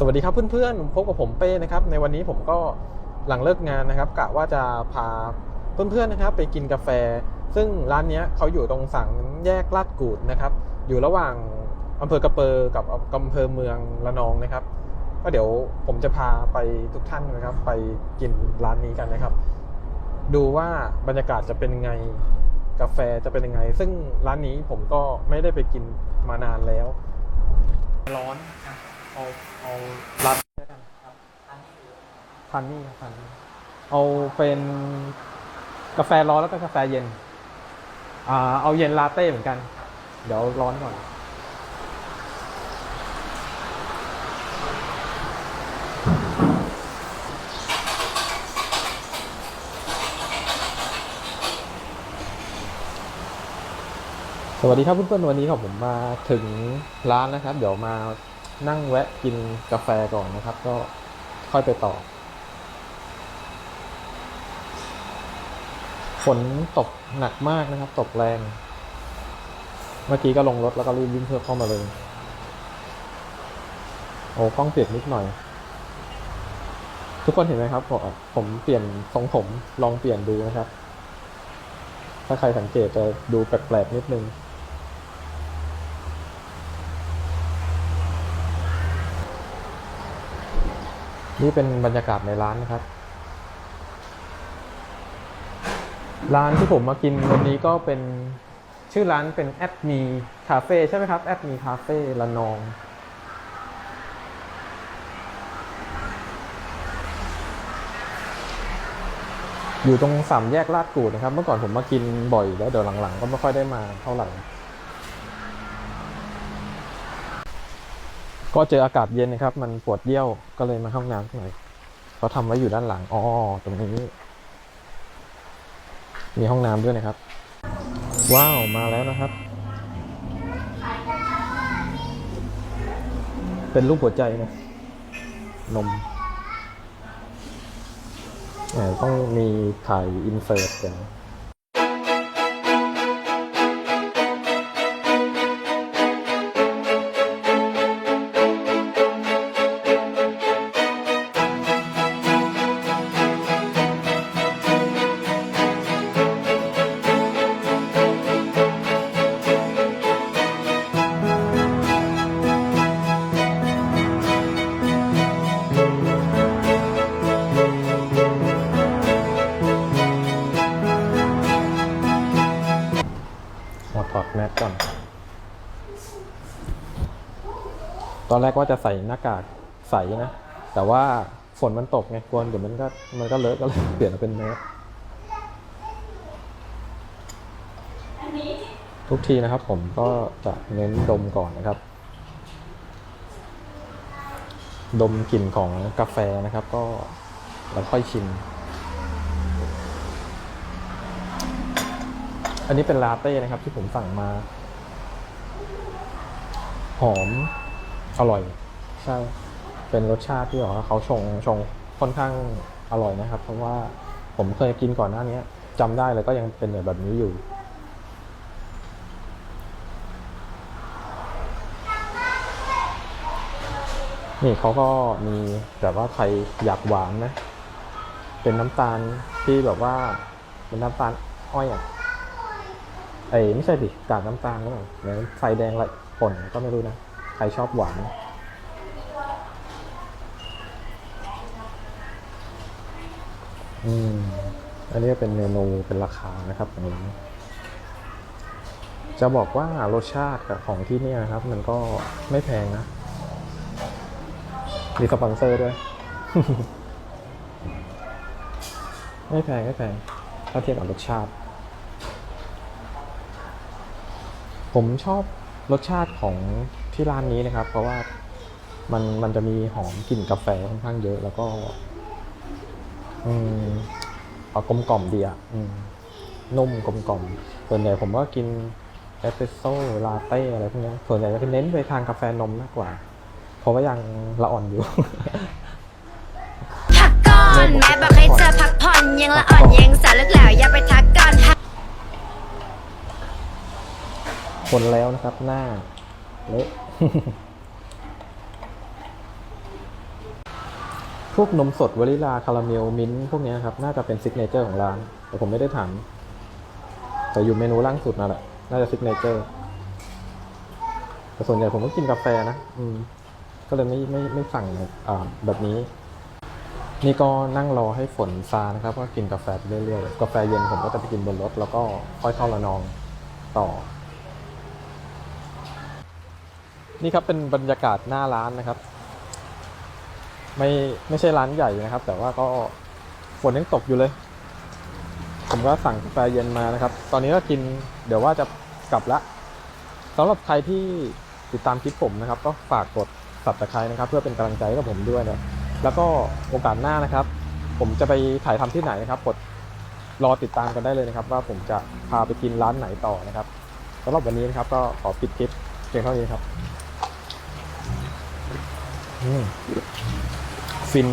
สวัสดีครับเพื่อนๆพบกับผมเป้นะครับในวันนี้ผมก็หลังเลิกงานนะครับกะว่าจะพาเพื่อนๆนะครับ ไปกินกาแฟ ซึ่งร้านนี้เขาอยู่ตรงสังแยกลาดกูดนะครับ อยู่ระหว่างอำเภอกระเปอร์กับอำเภอเมืองระนองนะครับ ก็เดี๋ยวผมจะพาไปทุกท่านนะครับ ไปกินร้านนี้กันนะครับ ดูว่าบรรยากาศจะเป็นยังไงกาแฟจะเป็นยังไง ซึ่งร้านนี้ผมก็ไม่ได้ไปกินมานานแล้ว ร้อน เอาเอารับพันนี่ครับพันนี่เอาเป็นกาแฟร้อนแล้วก็กาแฟเย็น อ่า เอาเย็นลาเต้เหมือนกัน เดี๋ยวร้อนก่อน สวัสดีครับเพื่อนๆวันนี้ครับผมมาถึงร้านนะครับ เดี๋ยวมา นั่งแวะกินกาแฟก่อนนะครับ ก็ค่อยไปต่อ ฝนตกหนักมากนะครับ ตกแรง เมื่อกี้ก็ลงรถแล้วก็รีบวิ่งเพื่อเข้ามาเลย โอ้กล้องเปลี่ยนนิดหน่อย ทุกคนเห็นไหมครับ ผมผมเปลี่ยนทรงผมลองเปลี่ยนดูนะครับ ถ้าใครสังเกตจะดูแปลกๆนิดนึง นี่เป็นบรรยากาศในร้านนะครับ ร้านที่ผมมากินวันนี้ก็เป็นชื่อร้านเป็นแอดมีคาเฟ่ใช่ไหมครับ แอดมีคาเฟ่ละนอง อยู่ตรงสามแยกลาดกูดนะครับ เมื่อก่อนผมมากินบ่อยแล้วเดี๋ยวหลังๆ ก็ไม่ค่อยได้มาเท่าไหร่ ก็เจออากาศเย็นนะครับ มันปวดเยี่ยวก็เลยมาห้องน้ำหน่อยเขาทำไว้อยู่ด้านหลังอ๋อตรงนี้ มีห้องน้ำด้วยนะครับ ว้าวมาแล้วนะครับ เป็นรูปหัวใจนะนมแหมต้องมีถ่ายอินเสิร์ตกัน ตอนแรกว่าจะใส่หน้ากากใสนะ แต่ว่าฝนมันตกไงกลัวเดี๋ยวมันก็มันก็เลอะก็เลยเปลี่ยนมาเป็นแมสทุกทีนะครับผมก็จะเน้นดมก่อนนะครับ ดมกลิ่นของกาแฟนะครับ ก็แล้วค่อยชิม อันนี้เป็นลาเต้นะครับที่ผมสั่งมา หอม อร่อย ใช่ เป็นรสชาติที่บอกว่าเขาชงชงค่อนข้างอร่อยนะครับ เพราะว่าผมเคยกินก่อนหน้านี้จำได้เลยก็ยังเป็นแบบนี้อยู่นี่เขาก็มีแบบว่าใครอยากหวานนะ เป็นน้ำตาลที่แบบว่าเป็นน้ำตาลอ้อยอะไอ้ไม่ใช่ดิกากน้ำตาลก็แบบเหมือนไฟแดงไรป่นก็ไม่รู้นะ ใครชอบหวาน อืม อันนี้เป็นเมนูเป็นราคานะครับของร้านจะบอกว่ารสชาติของที่นี่นะครับ มันก็ไม่แพงนะ มีสปอนเซอร์ด้วย ไม่แพงไม่แพง ถ้าเทียบกับรสชาติ ผมชอบรสชาติของ ที่ร้านนี้นะครับ เพราะว่ามันมันจะมีหอมกลิ่นกาแฟค่อนข้างเยอะแล้วก็ อืมเอากลมกล่อมดีอะอืมนุ่มกลมกล่อมส่วนใหญ่ผมก็กินเอสเปรสโซ่ลาเต้อะไรพวกนี้ส่วนใหญ่จะเน้นไปทางกาแฟนมมากกว่า เพราะว่ายังละอ่อนอยู่พักก่อนแม่บอกให้เธอพักผ่อนยังละอ่อนยังสาวเลิกแล้วอย่าไปทักก่อนพักคนแล้วนะครับหน้า เละพวกนมสดวานิลาคาราเมลมิ้นพวกนี้ครับ น่าจะเป็นซิกเนเจอร์ของร้าน แต่ผมไม่ได้ถามแต่อยู่เมนูล่างสุดนั่นแหละ น่าจะซิกเนเจอร์แต่ส่วนใหญ่ผมก็กินกาแฟนะ อืม ก็เลยไม่ไม่ไม่สั่งอ่าแบบนี้ นี่ก็นั่งรอให้ฝนซานะครับ ก็กินกาแฟไปเรื่อยๆ กาแฟเย็นผมก็จะไปกินบนรถ แล้วก็ค่อยเข้าละนองต่อ นี่ครับเป็นบรรยากาศหน้าร้านนะครับ ไม่ไม่ใช่ร้านใหญ่นะครับ แต่ว่าก็ฝนยังตกอยู่เลย ผมก็สั่งกาแฟเย็นมานะครับ ตอนนี้ก็กินเดี๋ยวว่าจะกลับละสำหรับใครที่ติดตามคลิปผมนะครับ ก็ฝากกด subscribe นะครับ เพื่อเป็นกำลังใจกับผมด้วยนะแล้วก็โอกาสหน้านะครับ ผมจะไปถ่ายทำที่ไหนนะครับกดรอติดตามกันได้เลยนะครับ ว่าผมจะพาไปกินร้านไหนต่อนะครับสำหรับวันนี้นะครับก็ขอปิดคลิปเพียงเท่านี้ครับ ฟิน